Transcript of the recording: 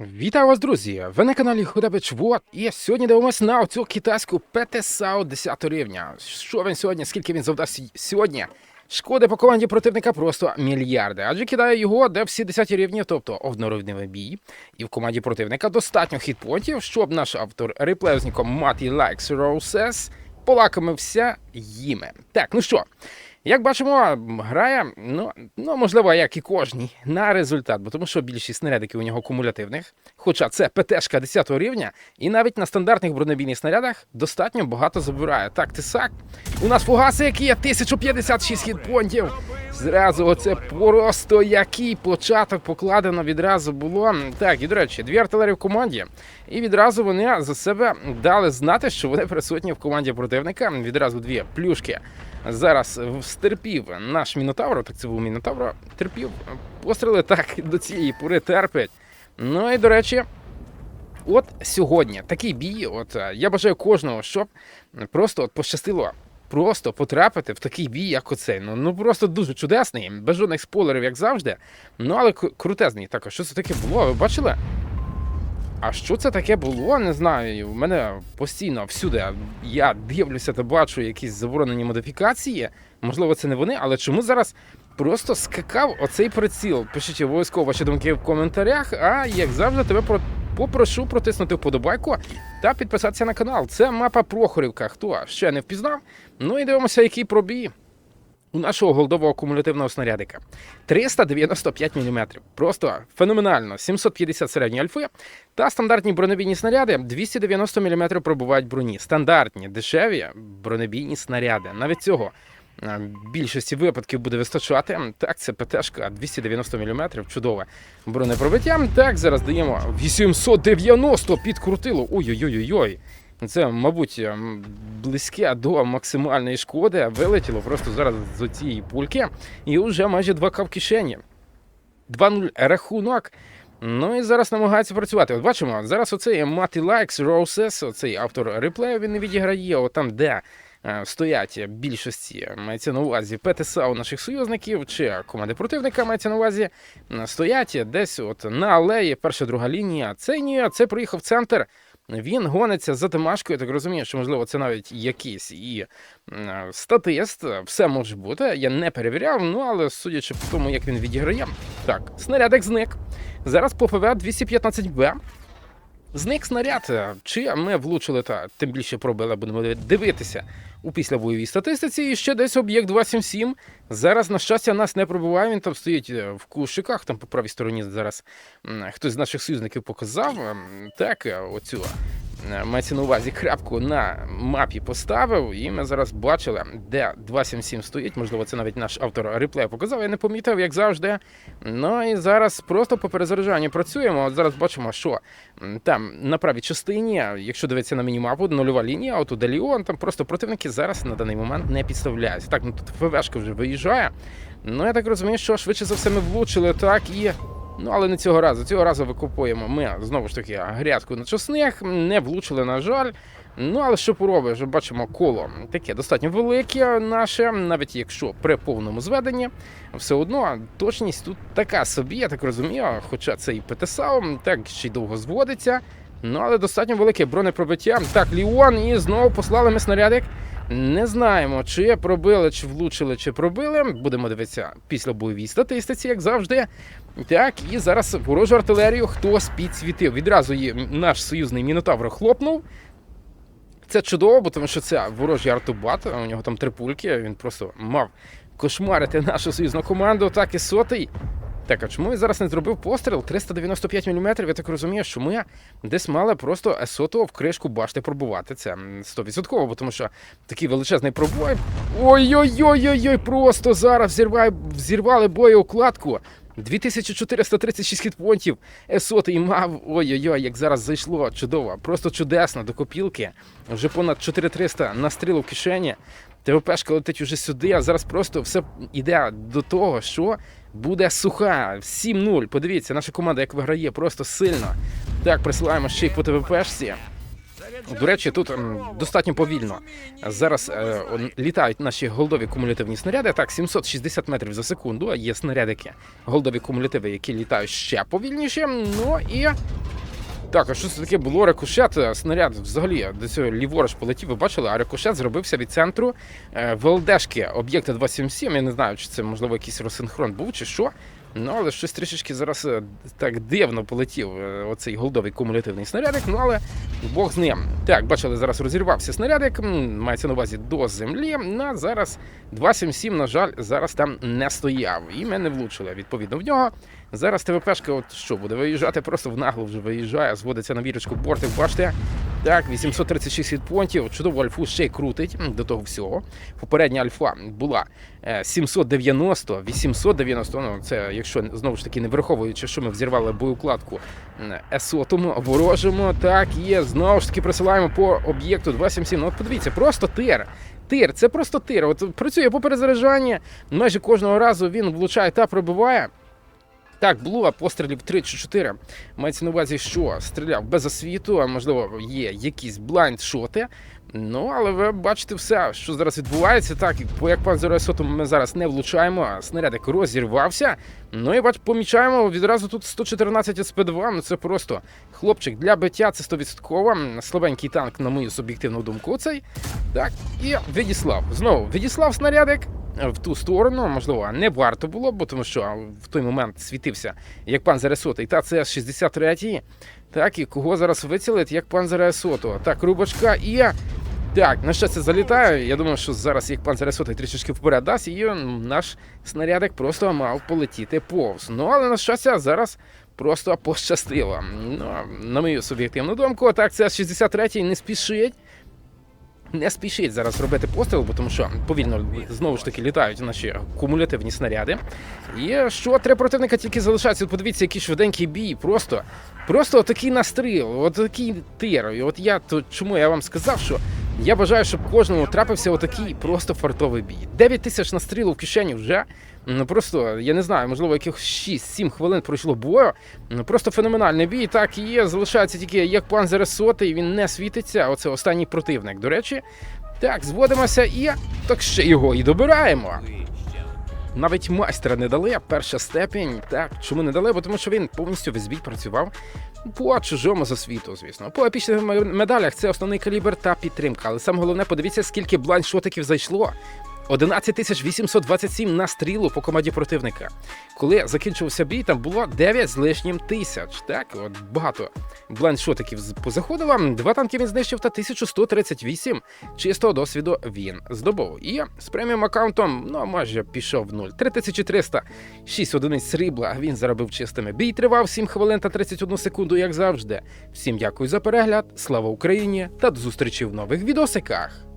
Вітаю вас, друзі! Ви на каналі Худабич Вот. І сьогодні дивимося на цю китайську ПТСАУ 10 рівня. Що він сьогодні, скільки він завдасть сьогодні? Шкоди по команді противника просто мільярди. Адже кидає його, де всі 10 рівні, тобто однорівневий бій. І в команді противника достатньо хітпонтів, щоб наш автор реплею Маті Likes Roses полакомився їми. Так, ну що, як бачимо, грає, ну, ну можливо, як і кожній, на результат, бо тому що більшість снарядиків у нього кумулятивних. Хоча це ПТшка 10 рівня, і навіть на стандартних бронебійних снарядах достатньо багато забирає. Так, тисак. У нас фугаси, які є 1056 хітпонтів. Зразу оце просто який початок покладено відразу було. Так, і до речі, дві артилерії в команді. І відразу вони за себе дали знати, що вони присутні в команді противника. Відразу дві плюшки. Зараз стерпів наш мінотавр, так це був мінотавр, терпів постріли так до цієї пори терпить. Ну і до речі, от сьогодні такий бій. От е, я бажаю кожного, щоб просто от пощастило. Просто потрапити в такий бій, як оцей. Ну, ну просто дуже чудесний, без жодних спойлерів, як завжди. Ну, але крутезний. Так, а що це таке було? Ви бачили? А що це таке було? Не знаю. У мене постійно всюди я дивлюся та бачу якісь заборонені модифікації. Можливо, це не вони, але чому зараз просто скакав оцей приціл? Пишіть обов'язково ваші думки в коментарях. А як завжди, тебе про- попрошу протиснути вподобайку та підписатися на канал. Це мапа Прохорівка. Хто ще не впізнав? Ну і дивимося, який пробій. У нашого голдового кумулятивного снарядика 395 мм. Просто феноменально. 750 середньої альфи. Та стандартні бронебійні снаряди 290 мм пробувають броні. Стандартні, дешеві бронебійні снаряди. Навіть цього е, більшості випадків буде вистачати. Так, це ПТшка 290 мм, чудове бронепробиття. Так, зараз даємо 890 підкрутило. Ой-ой-ой-ой. Це, мабуть, близьке до максимальної шкоди. Вилетіло просто зараз з цієї пульки. І вже майже 2к в кишені. 2-0 рахунок. Ну і зараз намагається працювати. От бачимо, зараз оцей Мати Likes Roses, оцей автор реплею, він не відіграє, от там, де е, стоять більшості, мається на увазі ПТСА у наших союзників чи команди противника мається на увазі, стоять десь от на алеї, перша друга лінія. Це ні, це приїхав центр. Він гониться за Тимашкою, так розумію, що можливо це навіть якийсь і статист. Все може бути. Я не перевіряв, ну але судячи по тому, як він відіграє. Так, снарядик зник. Зараз по ПВ 215Б. Зник снаряд. Чи ми влучили та тим більше пробили, будемо дивитися у післявоєвій статистиці. І ще десь об'єкт 277. Зараз, на щастя, нас не пробиває. Він там стоїть е, в кушиках, там по правій стороні зараз хтось з наших союзників показав. Так, е, оцю мається на увазі крапку на мапі поставив, і ми зараз бачили, де 277 стоїть. Можливо, це навіть наш автор реплею показав. Я не помітив, як завжди. Ну і зараз просто по перезаряджанню працюємо. От зараз бачимо, що там на правій частині, якщо дивитися на мінімапу, нульова лінія, от у Деліон, там просто противники зараз на даний момент не підставляються. Так, ну тут ФВшка вже виїжджає. Ну я так розумію, що швидше за все ми влучили, так і. Ну, але не цього разу. Цього разу викупуємо ми знову ж таки грядку на чесних, не влучили, на жаль. Ну, але що поробиш, бачимо коло таке достатньо велике наше, навіть якщо при повному зведенні, все одно точність тут така собі, я так розумію, хоча це і ПТСАУ, так ще й довго зводиться. Ну, але достатньо велике бронепробиття. Так, Ліон, і знову послали ми снарядик. Не знаємо, чи пробили, чи влучили, чи пробили. Будемо дивитися після бойовій статистиці, як завжди. Так, і зараз ворожу артилерію хтось підсвітив. Відразу її наш союзний мінотавр хлопнув. Це чудово, бо тому що це ворожий артобат, у нього там три пульки, він просто мав кошмарити нашу союзну команду, так і сотий. Так, а чому я зараз не зробив постріл 395 мм? Я так розумію, що ми десь мали просто сотого в кришку башти пробувати. Це 100%, бо тому що такий величезний пробой. Ой-ой-ой-ой-ой, просто зараз взірвай, взірвали боєукладку. 2436 хітпонтів. Есотий мав. Ой-ой-ой, як зараз зайшло. Чудово, просто чудесно до копілки. Вже понад 4300 настрілу в кишені. ТВПшка летить уже сюди, а зараз просто все йде до того, що буде суха. 7-0. Подивіться, наша команда як виграє, просто сильно. Так, присилаємо ще й по ТВПшці. До речі, тут достатньо повільно. Зараз е, літають наші голдові кумулятивні снаряди. Так, 760 метрів за секунду. а Є снарядики, голдові кумулятиви, які літають ще повільніше. Ну і Так, а що це таке було? Рикошет, е, снаряд взагалі до цього ліворуч полетів, ви бачили, а рикошет зробився від центру е, ВЛДшки об'єкта 277. Я не знаю, чи це можливо якийсь розсинхрон був, чи що. Ну, але щось трішечки зараз е, так дивно полетів е, оцей голдовий кумулятивний снарядик, ну але Бог з ним. Так, бачили, зараз розірвався снарядик, мається на увазі до землі. Ну, а зараз 277, на жаль, зараз там не стояв. І ми не влучили відповідно в нього. Зараз ТВПшка, от що буде виїжджати, просто в нагло вже виїжджає, зводиться на вірочку бортик, бачите. Так, 836 хітпонтів, чудово альфу ще й крутить до того всього. Попередня альфа була е, 790, 890, ну це якщо знову ж таки не враховуючи, що ми взірвали боєукладку м, есотому, ворожому, так є, знову ж таки присилаємо по об'єкту 277. Ну от подивіться, просто тир. Тир, це просто тир. От працює по перезаряджанні, майже кожного разу він влучає та пробиває. Так, було пострілів 3 чи 4. Мається на увазі, що стріляв без освіту, а можливо, є якісь блайнд-шоти. Ну, але ви бачите все, що зараз відбувається. Так, по як пан Зересоту ми зараз не влучаємо, а снарядик розірвався. Ну і бач, помічаємо відразу тут 114 СП2. Ну це просто хлопчик для биття, це 100%. Слабенький танк, на мою суб'єктивну думку, цей. Так, і відіслав. Знову відіслав снарядик в ту сторону, можливо, не варто було, бо тому що в той момент світився як пан Заресота, і та це 63-й. Так, і кого зараз вицілить, як пан Заресото. Так, рубочка і. Так, на щастя залітає. Я думаю, що зараз як пан Заресота трішечки вперед дасть, і наш снарядик просто мав полетіти повз. Ну, але на щастя, зараз просто пощастило. Ну, на мою суб'єктивну думку, так, це 63-й не спішить. Не спішіть зараз робити постріл, бо тому що повільно знову ж таки літають наші кумулятивні снаряди. І що три противника тільки залишаються. Подивіться, який швиденький бій. Просто просто такий настріл, от такий тир. І от я то чому я вам сказав, що я бажаю, щоб кожному трапився отакий просто фартовий бій. 9 тисяч настрілу в кишені вже. Ну просто я не знаю, можливо, якихось 6-7 хвилин пройшло бою. Ну просто феноменальний бій. Так і є. Залишається тільки як пан зересоти. і він не світиться. Оце останній противник. До речі, так, зводимося і так ще його і добираємо. Навіть майстра не дали, а перша степінь. Так, чому не дали? Бо тому що він повністю весь бій працював по чужому засвіту, звісно. По епічних медалях це основний калібр та підтримка. Але саме головне, подивіться, скільки бланшотиків зайшло. 11 827 на стрілу по команді противника. Коли закінчився бій, там було 9 з лишнім тисяч. Так, от багато блайндшотиків з- позаходило. Два танки він знищив та 1138 чистого досвіду він здобув. І з преміум аккаунтом, ну майже пішов в нуль. 3300, 6 одиниць срібла. Він заробив чистими. Бій тривав 7 хвилин та 31 секунду, як завжди. Всім дякую за перегляд. Слава Україні та до зустрічі в нових відосиках.